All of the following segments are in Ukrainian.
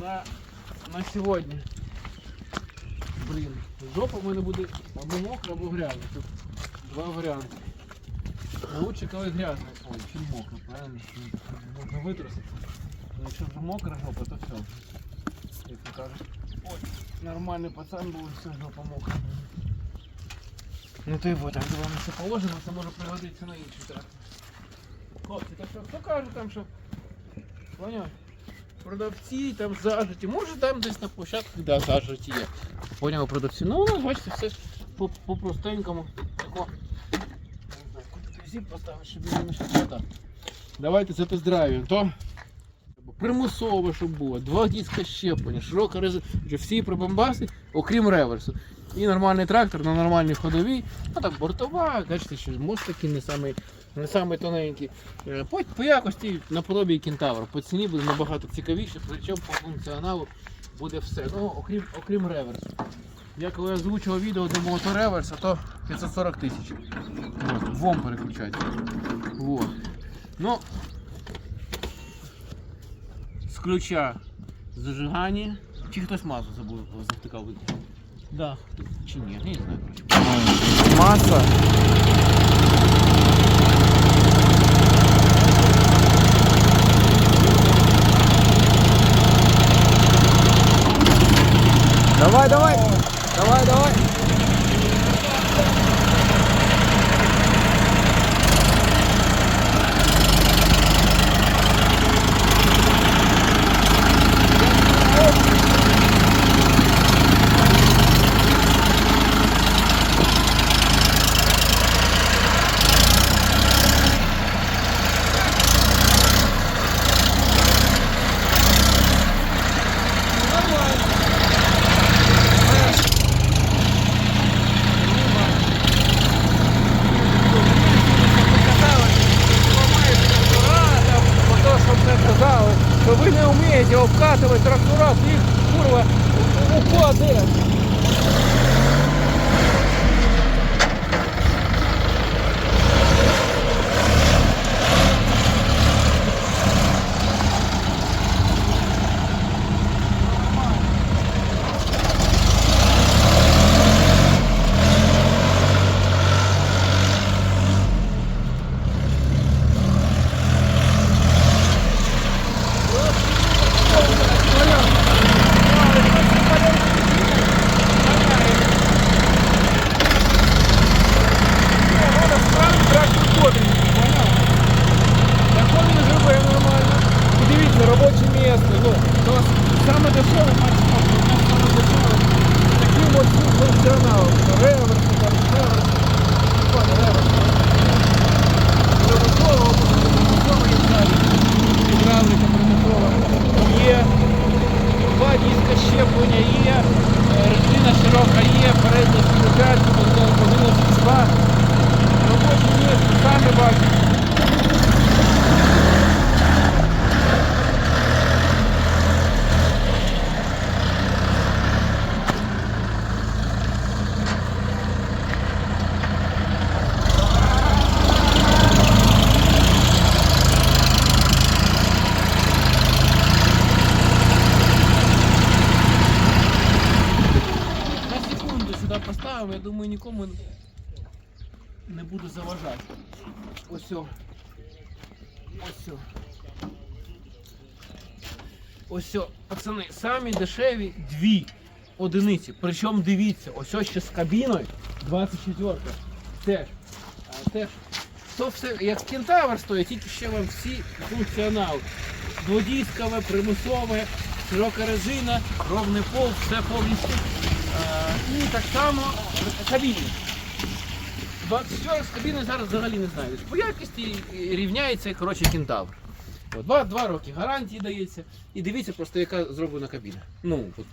на, на сьогодні. Блін, жопа в мене буде або мокра, або грязна. Тут два варіанти. Ну, Лучше коли грязна, ой, чим мокра, правильно? що Можна витрусити. Ну, Якщо вже мокра жопа, то все. Як то кажуть. Ой, нормальний пацан був, все жопа мокра. Ну то й вот, так вам все положено, це може пригодитися на інший трактор. Хлопці, так що хто каже там, що Поняв? Продавці там зажиті. Може там десь на площадках да, зажиті є. Поняв продавці. Ну, ну бачите, все ж по, по простенькому. Тако. Не знаю, куди зіп поставити, щоб не шукати. Давайте це тест-драйві. То примусове, щоб було. Два диска щеплення, широка резина. Всі прибамбаси, окрім реверсу. І нормальний трактор на нормальній ходовій. Ну так бортова, бачите, що мост такий не самий, не самий тоненький. Е, По, по якості наподобі кентавр. По ціні буде набагато цікавіше, причому по функціоналу буде все. Ну, окрім, окрім реверсу. Я коли озвучував відео до мого реверса, то 540 тисяч. Вом переключати. Вот. Ну, з ключа зажигання. Чи хтось масло забув завтикав? Да. Чи ні, не знаю. коротше. Масло. Давай, давай. Давай, давай. то, щоб не казали, що вмієте обкатувати трактора, їх курва упаде. Насправді трактор потрібен, поняв? Так він живе нормально. І дивіться, робоче місце. Ну, то саме дешеве максимум, у нас саме дешеве. Таким от функціоналом. Реверс, там, реверс. Ладно, реверс. Примусово, примусово і далі. Гідравліка примусова. Є. Два диска щеплення є. е, Резина широка є, передня сідочка, позина два. Робоче місце, самі бачите. На секунду сюди поставив, я думаю, нікому не буду заважати. Ось. Ось. о. Ось, пацани, самі дешеві дві одиниці. Причому дивіться, ось ось ще з кабіною 24 Теж. А, теж. То все, як кентавр стоїть, тільки ще вам всі функціонали. Дводіскове, примусове, широка резина, ровний пол, все повністю. А, і так само кабіни. 24 з кабіни зараз взагалі не знаю. По якості рівняється, коротше, кентавр. Два, два роки гарантії дається. І дивіться просто, яка зроблена кабіна. Ну, от.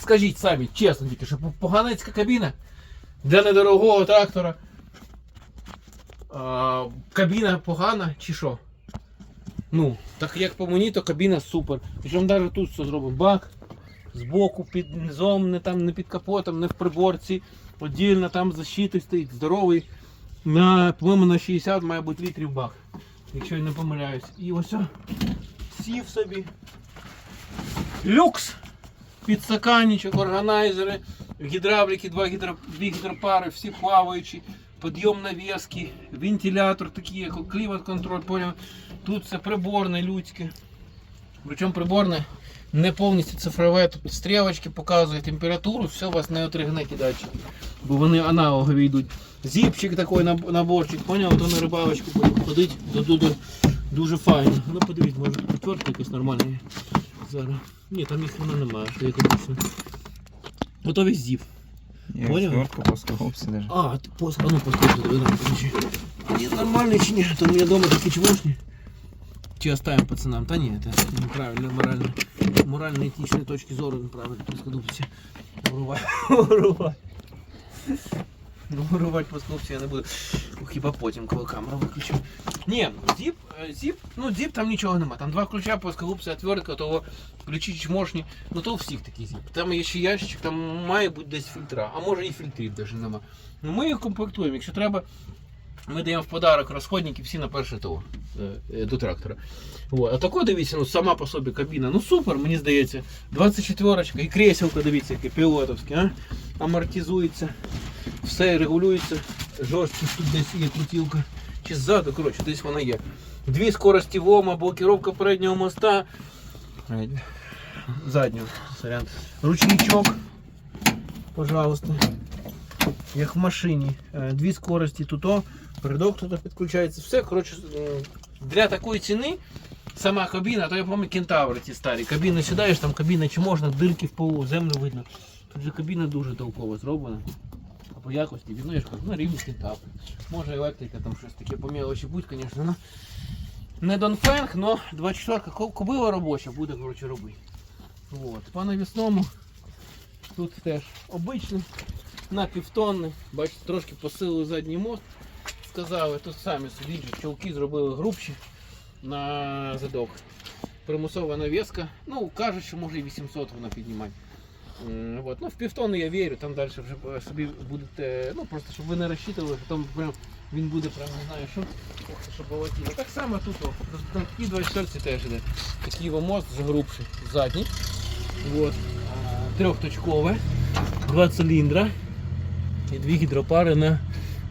Скажіть самі, чесно, тільки, що поганецька кабіна для недорогого трактора. А, кабіна погана чи що? Ну, так як по мені, то кабіна супер. Причому навіть тут все зробимо. Бак збоку, під низом, не там, не під капотом, не в приборці. Отдільно там защитий стоїть, здоровий. На, по-моєму, на 60 має бути літрів бак. Якщо я не помиляюсь. І ось сів собі. Люкс, підстаканничок, органайзери, гідравліки, два гідро, дві гідропари, всі плаваючі, підйом навіски, вентилятор такий, як клімат-контроль, поняв. Тут це приборне людське. Причому приборне не повністю цифрове, тут стрілочки показує температуру, все у вас не отригне датчик. Бо вони аналогові йдуть. Зіпчик такий наб- наборчик, поняв, то на рибалочку ходити, то дуже, дуже файно. Ну подивіть, може отвертка якась нормальна є. Зараз. Ні, там їх воно немає, що як обично. Готовий зіп. Понял? отвертку даже. А, ти пос... а ну поставь туда, да, подожди. Они нормальные чи? А То у меня дома такие чмошни. Чи оставим пацанам? Та ні, це неправильно, морально. Морально-етичної точки зору неправильно. Плоскодубці. Вирувай. Вирувай. Ну, вирувати плоскодубці я не буду. Хіба потім, коли камеру виключу. Ні, зіп, е, зіп, ну зіп там нічого нема. Там два ключа, плоскогубці, отвертка, того ключі чмошні. Ну то у всіх такий зіп. Там є ще ящик, там має бути десь фільтра, а може і фільтрів навіть нема. Ну ми їх комплектуємо. Якщо треба, ми даємо в подарок розходники всі на перше ТО е, е, до трактора. Вот. А тако дивіться, ну сама по собі кабіна. Ну супер, мені здається. 24 і креселко, дивіться, яке пілотовське, а? амортизується, все регулюється. Жорстко тут десь є крутілка. Чи ззаду, коротше, десь вона є. Дві скорості ВОМа, блокировка переднього моста. Заднього, сорян. Ручничок. Пожалуйста. Як в машині. Е, Дві скорості тут, передок тут підключається. Все, коротше, е, для такої ціни сама кабіна, то я пам'ятаю кентаври ті старі. Кабіни сідаєш, там кабіна чи можна, дирки в полу, землю видно. Тут же кабіна дуже толково зроблена. А по якості, ну я ж кажу, на рівні кентаври. Може електрика там щось таке по мелочі будь, звісно. Ну, не Донфенг, но 24 ка кобила робоча буде коротше, робити. От. По навісному тут теж обичний, на півтонни. Бачите, трошки посилили задній мост. Сказали, тут самі собі чолки зробили грубші на задок. Примусова навіска. Ну, кажуть, що може і 800 вона піднімає. М, Вот. Ну, в півтонни я вірю, там далі вже собі будете, ну просто щоб ви не розчитували, що там прям він буде прям не знаю що, щоб волотіло. Так само тут, просто 24 теж іде. Такий мост загрубший, задній. Вот. Трьохточкове, два циліндра і дві гідропари на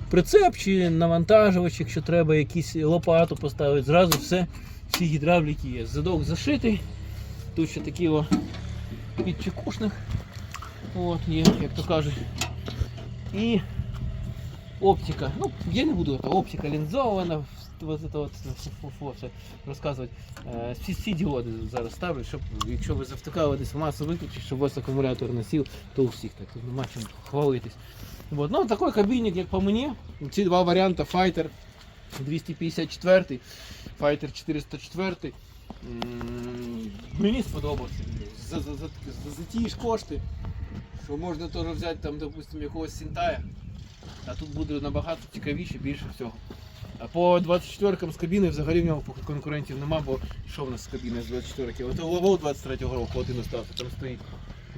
прицеп чи навантажувач, якщо треба якісь лопату поставити, зразу все, всі гідравліки є. Задок зашитий. Тут ще такі о підчекушних. От, є, як то кажуть. І оптика. Ну, я не буду, оптика лінзована, вот это вот, все розказувати. Е, Всі, всі діоди зараз ставлять, щоб якщо ви завтикали десь масу виключити, щоб у вас акумулятор не сів, то у всіх так, тут нема чим хвалитись. Вот. Ну, такий кабінет, як по мені. Ці два варіанти Fighter 254, Fighter 404. М, Мені сподобався. За, за, за, за, ті ж кошти, що можна теж взяти там, допустимо, якогось Сінтая. А тут буде набагато цікавіше, більше всього. А по 24 з кабіни взагалі в нього конкурентів нема, бо що в нас з кабіни з 24 ки Ото Лавол 23-го року один остався, там стоїть.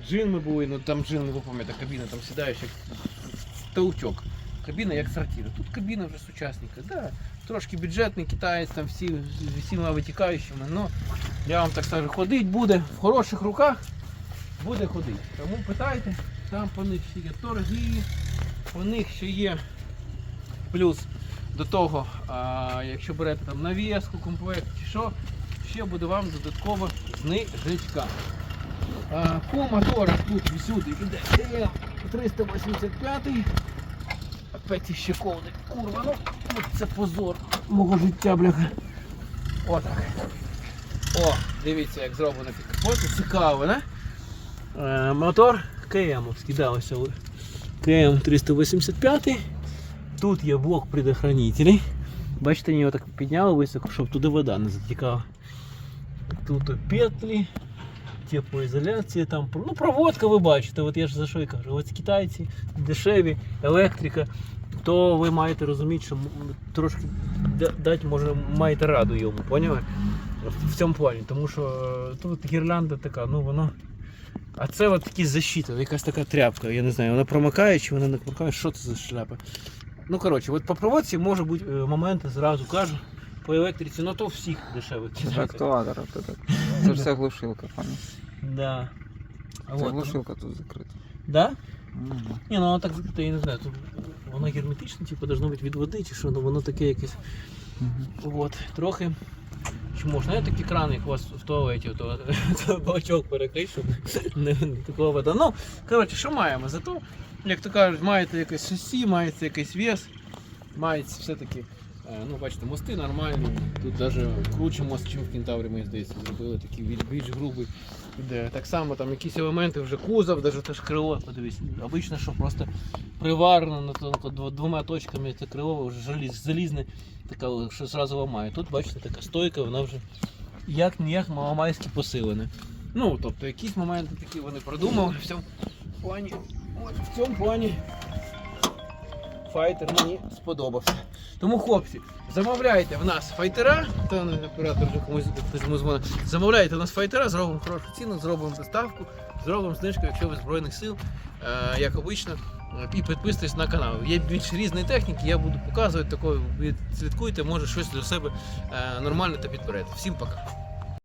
Джин ми були, ну там джин, ви пам'ятаєте, кабіна, там сідаєш як таутюк. Кабіна як сортир. Тут кабіна вже сучасника. Да, Трошки бюджетний китаєць, там всі з всіма витікаючими. Но я вам так скажу, ходить буде в хороших руках, буде ходити. Тому питайте, там по них всі є торги, по них ще є плюс до того, а, якщо берете там навіску, комплект чи що, ще буде вам додаткова знижечка. По моторах тут всюди йде. 385-й. Опять ще ковдик. Курва, ну це позор мого життя, бляха. Отак. О, дивіться, як зроблено під капотом. Цікаво, не? Е, мотор КМ, да, ось КМ 385. Тут є блок предохранителей. Бачите, його так підняли високо, щоб туди вода не затікала. Тут петлі теплоізоляція, там ну, проводка ви бачите, от я ж за що і кажу. Ось китайці, дешеві, електрика, то ви маєте розуміти, що трошки дати може маєте раду йому, поняли? В цьому плані, тому що е, тут гірлянда така, ну воно. А це от такі защита, якась така тряпка, я не знаю, вона промикає чи вона не промикає, що це за шляпа. Ну коротше, от по проводці може бути е, моменти, зразу кажу, по електриці, ну то всіх дешевих. Це Це ж все глушилка, пане. Да. Це Вот. глушилка тут закрита. Да? Мгм. Ні, ну воно так закрите, я не знаю. Тут воно герметичне, типу, должно бути від води чи що, ну воно таке якесь. Мгм. От, трохи. Чи можна я такі крани, як у вас в туалеті, то, то бачок перекрить, щоб не, не такого вода. Ну, коротше, що маємо? Зато, як то кажуть, маєте якесь сусі, маєте якийсь вес, маєте все-таки, ну, бачите, мости нормальні. Тут навіть круче мост, ніж в Кентаврі, мені здається, зробили такий більш, грубий. Іде. Так само там якісь елементи, вже кузов, навіть теж крило, подивись. Обично, що просто приварено на тонко двома точками це крило вже заліз, залізне, така, що зразу ламає. Тут, бачите, така стойка, вона вже як ніяк маломайськи посилене. Ну, тобто якісь моменти такі вони продумали в цьому плані. От в цьому плані файтер мені сподобався. Тому, хлопці, замовляйте в нас файтера, то не оператор вже комусь хтось. Замовляйте в нас файтера, зробимо хорошу ціну, зробимо доставку, зробимо знижку, якщо ви збройних сил, е, як обично. І підписуйтесь на канал. Є більш різної техніки, я буду показувати такою. Слідкуйте, може щось для себе е, нормальне та підберете. Всім пока.